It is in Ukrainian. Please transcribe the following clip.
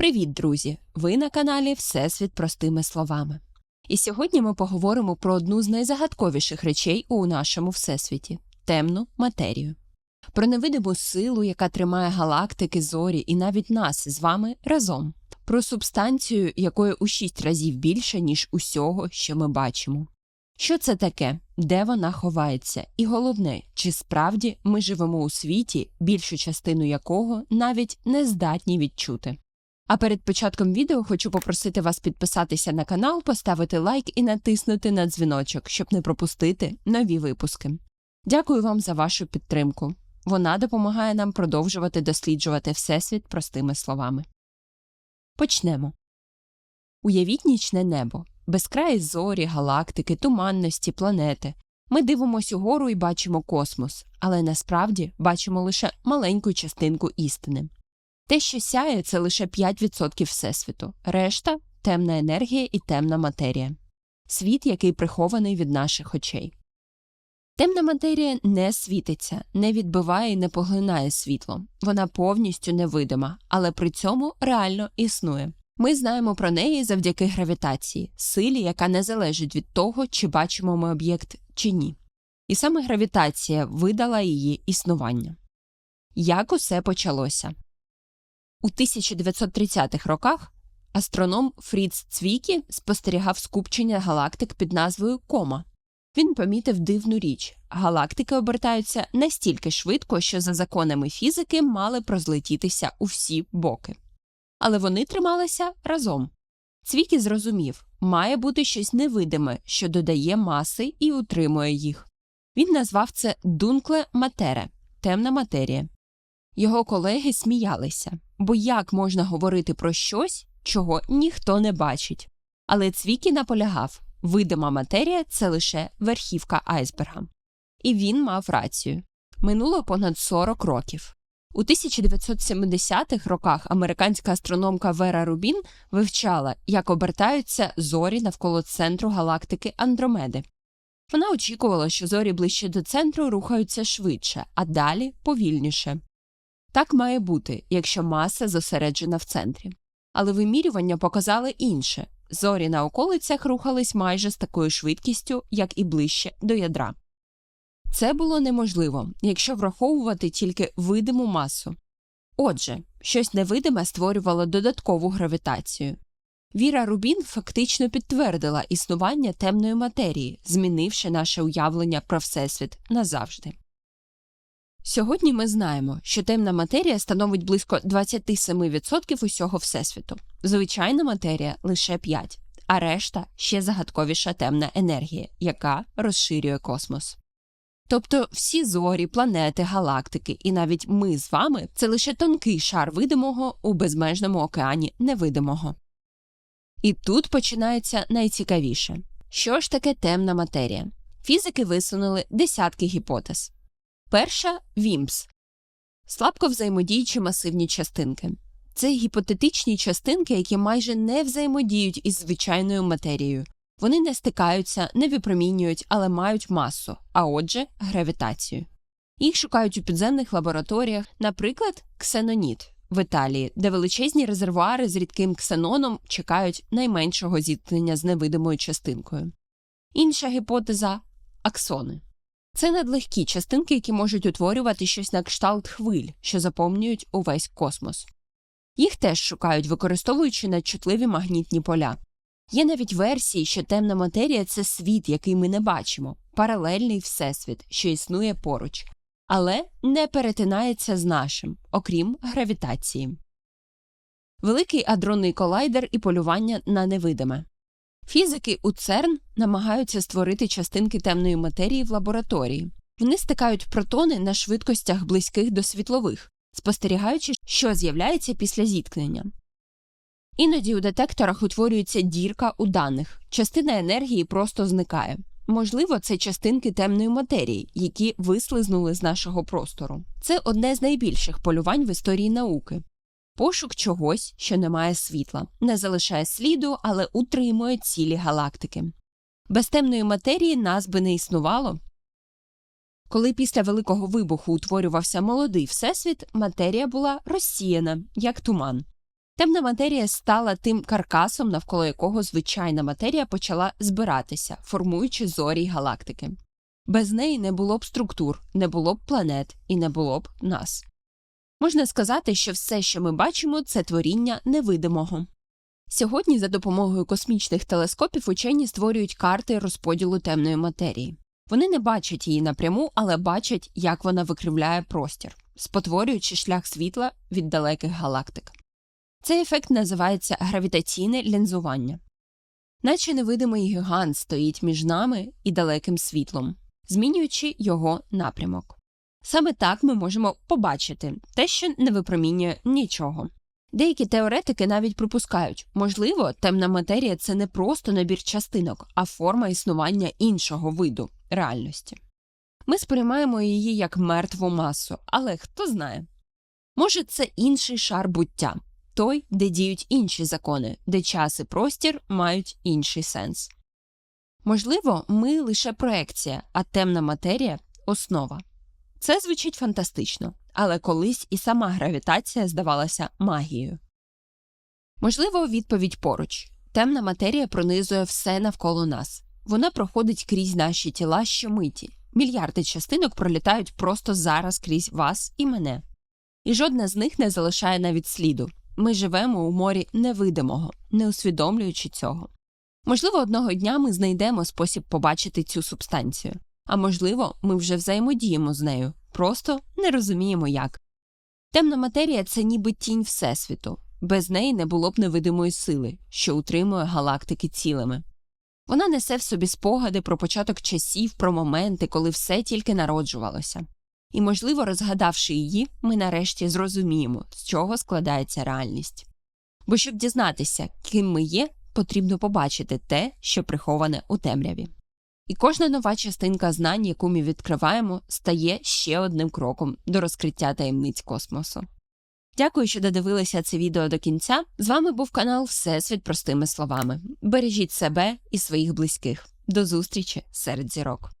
Привіт, друзі! Ви на каналі Всесвіт простими словами. І сьогодні ми поговоримо про одну з найзагадковіших речей у нашому всесвіті темну матерію. Про невидиму силу, яка тримає галактики, зорі і навіть нас з вами разом, про субстанцію, якої у шість разів більше, ніж усього, що ми бачимо. Що це таке, де вона ховається, і головне, чи справді ми живемо у світі, більшу частину якого навіть не здатні відчути. А перед початком відео хочу попросити вас підписатися на канал, поставити лайк і натиснути на дзвіночок, щоб не пропустити нові випуски. Дякую вам за вашу підтримку. Вона допомагає нам продовжувати досліджувати Всесвіт простими словами. Почнемо. Уявіть нічне небо, безкраї зорі, галактики, туманності, планети. Ми дивимося угору і бачимо космос, але насправді бачимо лише маленьку частинку істини. Те, що сяє, це лише 5% Всесвіту, решта темна енергія і темна матерія, світ, який прихований від наших очей. Темна матерія не світиться, не відбиває і не поглинає світло. Вона повністю невидима, але при цьому реально існує. Ми знаємо про неї завдяки гравітації, силі, яка не залежить від того, чи бачимо ми об'єкт чи ні. І саме гравітація видала її існування. Як усе почалося? У 1930-х роках астроном Фріц Цвікі спостерігав скупчення галактик під назвою Кома. Він помітив дивну річ галактики обертаються настільки швидко, що за законами фізики мали б розлетітися у всі боки. Але вони трималися разом. Цвікі зрозумів має бути щось невидиме, що додає маси і утримує їх. Він назвав це дункле матере темна матерія. Його колеги сміялися, бо як можна говорити про щось, чого ніхто не бачить. Але Цвікі наполягав видима матерія це лише верхівка айсберга. І він мав рацію. Минуло понад 40 років. У 1970-х роках американська астрономка Вера Рубін вивчала, як обертаються зорі навколо центру галактики Андромеди. Вона очікувала, що зорі ближче до центру рухаються швидше, а далі повільніше. Так має бути, якщо маса зосереджена в центрі. Але вимірювання показали інше зорі на околицях рухались майже з такою швидкістю, як і ближче до ядра. Це було неможливо, якщо враховувати тільки видиму масу. Отже, щось невидиме створювало додаткову гравітацію. Віра Рубін фактично підтвердила існування темної матерії, змінивши наше уявлення про Всесвіт назавжди. Сьогодні ми знаємо, що темна матерія становить близько 27% усього Всесвіту, звичайна матерія лише 5%, а решта ще загадковіша темна енергія, яка розширює космос. Тобто всі зорі, планети, галактики і навіть ми з вами це лише тонкий шар видимого у безмежному океані невидимого. І тут починається найцікавіше що ж таке темна матерія? Фізики висунули десятки гіпотез. Перша Вімпс слабко взаємодіючі масивні частинки. Це гіпотетичні частинки, які майже не взаємодіють із звичайною матерією. Вони не стикаються, не випромінюють, але мають масу, а отже, гравітацію. Їх шукають у підземних лабораторіях, наприклад, ксеноніт в Італії, де величезні резервуари з рідким ксеноном чекають найменшого зіткнення з невидимою частинкою. Інша гіпотеза аксони. Це надлегкі частинки, які можуть утворювати щось на кшталт хвиль, що заповнюють увесь космос. Їх теж шукають, використовуючи надчутливі магнітні поля. Є навіть версії, що темна матерія це світ, який ми не бачимо, паралельний всесвіт, що існує поруч, але не перетинається з нашим, окрім гравітації. Великий адронний колайдер і полювання на невидиме. Фізики у ЦЕРН намагаються створити частинки темної матерії в лабораторії. Вони стикають протони на швидкостях близьких до світлових, спостерігаючи, що з'являється після зіткнення. Іноді у детекторах утворюється дірка у даних, частина енергії просто зникає. Можливо, це частинки темної матерії, які вислизнули з нашого простору. Це одне з найбільших полювань в історії науки. Пошук чогось, що не має світла, не залишає сліду, але утримує цілі галактики. Без темної матерії нас би не існувало. Коли після Великого вибуху утворювався молодий всесвіт, матерія була розсіяна, як туман. Темна матерія стала тим каркасом, навколо якого звичайна матерія почала збиратися, формуючи зорі й галактики. Без неї не було б структур, не було б планет і не було б нас. Можна сказати, що все, що ми бачимо, це творіння невидимого. Сьогодні за допомогою космічних телескопів учені створюють карти розподілу темної матерії. Вони не бачать її напряму, але бачать, як вона викривляє простір, спотворюючи шлях світла від далеких галактик. Цей ефект називається гравітаційне лінзування. Наче невидимий гігант стоїть між нами і далеким світлом, змінюючи його напрямок. Саме так ми можемо побачити те, що не випромінює нічого. Деякі теоретики навіть припускають, можливо, темна матерія це не просто набір частинок, а форма існування іншого виду реальності. Ми сприймаємо її як мертву масу, але хто знає. Може, це інший шар буття, той, де діють інші закони, де час і простір мають інший сенс. Можливо, ми лише проекція, а темна матерія основа. Це звучить фантастично, але колись і сама гравітація здавалася магією. Можливо, відповідь поруч темна матерія пронизує все навколо нас. Вона проходить крізь наші тіла щомиті. Мільярди частинок пролітають просто зараз крізь вас і мене. І жодна з них не залишає навіть сліду. Ми живемо у морі невидимого, не усвідомлюючи цього. Можливо, одного дня ми знайдемо спосіб побачити цю субстанцію, а можливо, ми вже взаємодіємо з нею, просто не розуміємо як. Темна матерія це ніби тінь Всесвіту, без неї не було б невидимої сили, що утримує галактики цілими. Вона несе в собі спогади про початок часів, про моменти, коли все тільки народжувалося. І, можливо, розгадавши її, ми нарешті зрозуміємо, з чого складається реальність. Бо щоб дізнатися, ким ми є, потрібно побачити те, що приховане у темряві. І кожна нова частинка знань, яку ми відкриваємо, стає ще одним кроком до розкриття таємниць космосу. Дякую, що додивилися це відео до кінця. З вами був канал Всесвіт простими словами. Бережіть себе і своїх близьких. До зустрічі серед зірок.